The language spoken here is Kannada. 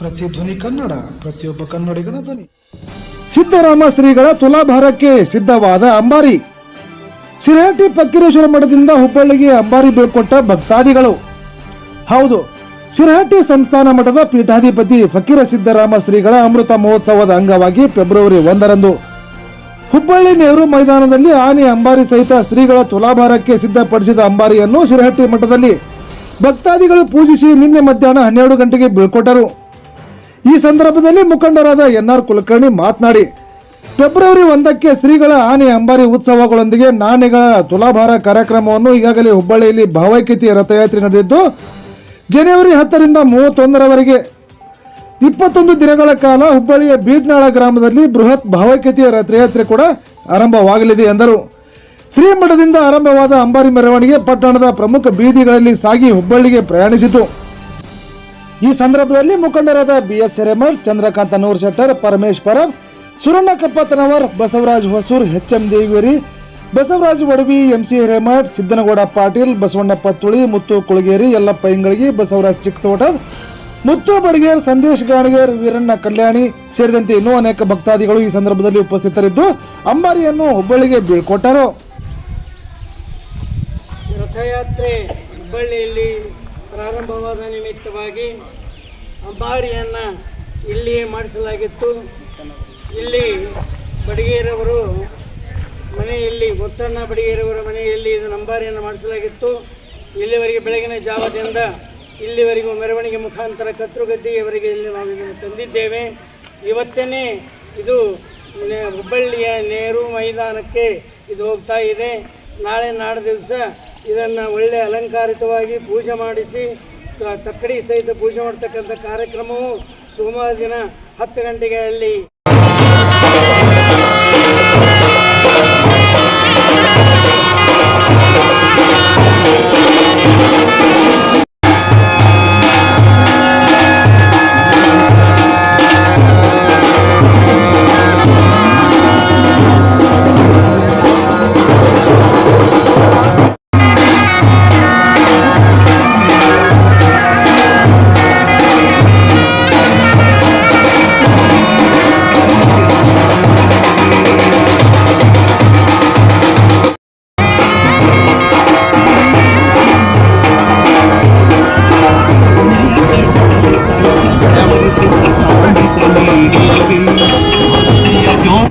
ಧ್ವನಿ ಕನ್ನಡ, ಪ್ರತಿಯೊಬ್ಬ ಕನ್ನಡಿಗನ ಧ್ವನಿ. ಸಿದ್ದರಾಮ ಶ್ರೀಗಳ ತುಲಾಭಾರಕ್ಕೆ ಸಿದ್ಧವಾದ ಅಂಬಾರಿ. ಸಿರಹಟ್ಟಿ ಪಕ್ಕಿರೇಶ್ವರ ಮಠದಿಂದ ಹುಬ್ಬಳ್ಳಿಗೆ ಅಂಬಾರಿ ಬೀಳ್ಕೊಟ್ಟ ಭಕ್ತಾದಿಗಳು. ಹೌದು ಸಿರಹಟ್ಟಿ ಸಂಸ್ಥಾನ ಮಠದ ಪೀಠಾಧಿಪತಿ ಫಕೀರ ಸಿದ್ದರಾಮ ಶ್ರೀಗಳ ಅಮೃತ ಮಹೋತ್ಸವದ ಅಂಗವಾಗಿ ಫೆಬ್ರವರಿ ಒಂದರಂದು. ಹುಬ್ಬಳ್ಳಿ ನೆಹರು ಮೈದಾನದಲ್ಲಿ ಆನೆ ಅಂಬಾರಿ ಸಹಿತ ಶ್ರೀಗಳ ತುಲಾಭಾರಕ್ಕೆ ಸಿದ್ಧಪಡಿಸಿದ ಅಂಬಾರಿಯನ್ನು ಸಿರಹಟ್ಟಿ ಮಠದಲ್ಲಿ ಭಕ್ತಾದಿಗಳು ಪೂಜಿಸಿ ನಿನ್ನೆ ಮಧ್ಯಾಹ್ನ ಹನ್ನೆರಡು ಗಂಟೆಗೆ ಬೀಳ್ಕೊಟ್ಟರು. ಈ ಸಂದರ್ಭದಲ್ಲಿ ಮುಖಂಡರಾದ ಎನ್ ಆರ್ ಕುಲಕರ್ಣಿ ಮಾತನಾಡಿ, ಫೆಬ್ರವರಿ ಒಂದಕ್ಕೆ ಶ್ರೀಗಳ ಆನೆ ಅಂಬಾರಿ ಉತ್ಸವಗಳೊಂದಿಗೆ ನಾಣ್ಯಗಳ ತುಲಾಭಾರ ಕಾರ್ಯಕ್ರಮವನ್ನು ಈಗಾಗಲೇ ಹುಬ್ಬಳ್ಳಿಯಲ್ಲಿ ಭಾವೈಕ್ಯತೆಯ ರಥಯಾತ್ರೆ ನಡೆದಿದ್ದು, ಜನವರಿ ಹತ್ತರಿಂದ ಮೂವತ್ತೊಂದರವರೆಗೆ ಇಪ್ಪತ್ತೊಂದು ದಿನಗಳ ಕಾಲ ಹುಬ್ಬಳ್ಳಿಯ ಬೀಡ್ನಾಳ ಗ್ರಾಮದಲ್ಲಿ ಬೃಹತ್ ಭಾವೈಕ್ಯತೆಯ ರಥಯಾತ್ರೆ ಕೂಡ ಆರಂಭವಾಗಲಿದೆ ಎಂದರು. ಶ್ರೀಮಠದಿಂದ ಆರಂಭವಾದ ಅಂಬಾರಿ ಮೆರವಣಿಗೆ ಪಟ್ಟಣದ ಪ್ರಮುಖ ಬೀದಿಗಳಲ್ಲಿ ಸಾಗಿ ಹುಬ್ಬಳ್ಳಿಗೆ ಪ್ರಯಾಣಿಸಿತು. ಈ ಸಂದರ್ಭದಲ್ಲಿ ಮುಖಂಡರಾದ B S Hiremath, Chandrakant Noor Shettar, Paramesh Parab Suranna Kappattanavar Basavaraj Hosur H M Deviri Basavaraj Odavi, MC Hiremath, Siddanagouda Patil, Basavanna Pattuli, Muttu Kulageri, Yallappa Ingalagi Basavaraj Chikkatotad, Muttu Badager, Sandesh Ganager, Veeranna Kalyani ಸೇರಿದಂತೆ ಇನ್ನೂ ಅನೇಕ ಭಕ್ತಾದಿಗಳು ಈ ಸಂದರ್ಭದಲ್ಲಿ ಉಪಸ್ಥಿತರಿದ್ದು, ಅಂಬಾರಿಯನ್ನು ಹುಬ್ಬಳ್ಳಿಗೆ ಬೀಳ್ಕೊಟ್ಟರು. ರಥಯಾತ್ರೆ ಹುಬ್ಬಳ್ಳಿಯಲ್ಲಿ ಪ್ರಾರಂಭವಾದ ನಿಮಿತ್ತವಾಗಿ ಅಂಬಾರಿಯನ್ನು ಇಲ್ಲಿಯೇ ಮಾಡಿಸಲಾಗಿತ್ತು. ಇಲ್ಲಿ ಬಡಿಗೇರವರು ಮನೆಯಲ್ಲಿ ಮುತ್ತಣ್ಣ ಬಡಿಗೇರವರ ಮನೆಯಲ್ಲಿ ಇದನ್ನು ಅಂಬಾರಿಯನ್ನು ಮಾಡಿಸಲಾಗಿತ್ತು. ಇಲ್ಲಿವರೆಗೆ ಬೆಳಗಿನ ಜಾವದಿಂದ ಇಲ್ಲಿವರೆಗೂ ಮೆರವಣಿಗೆ ಮುಖಾಂತರ ಕತ್ರುಗದ್ದಿಯವರೆಗೆ ಇಲ್ಲಿ ನಾವು ಇದನ್ನು ತಂದಿದ್ದೇವೆ. ಇವತ್ತೇ ಇದು ಹುಬ್ಬಳ್ಳಿಯ ನೆಹರು ಮೈದಾನಕ್ಕೆ ಇದು ಹೋಗ್ತಾ ಇದೆ. ನಾಳೆ ನಾಡು ದಿವಸ ಇದನ್ನು ಒಳ್ಳೆ ಅಲಂಕಾರಿತವಾಗಿ ಪೂಜೆ ಮಾಡಿಸಿ ತಕ್ಕಡಿ ಸಹಿತ ಪೂಜೆ ಮಾಡ್ತಕ್ಕಂಥ ಕಾರ್ಯಕ್ರಮವು ಸೋಮವಾರ ದಿನ ಹತ್ತು ಗಂಟೆಗೆ ಅಲ್ಲಿ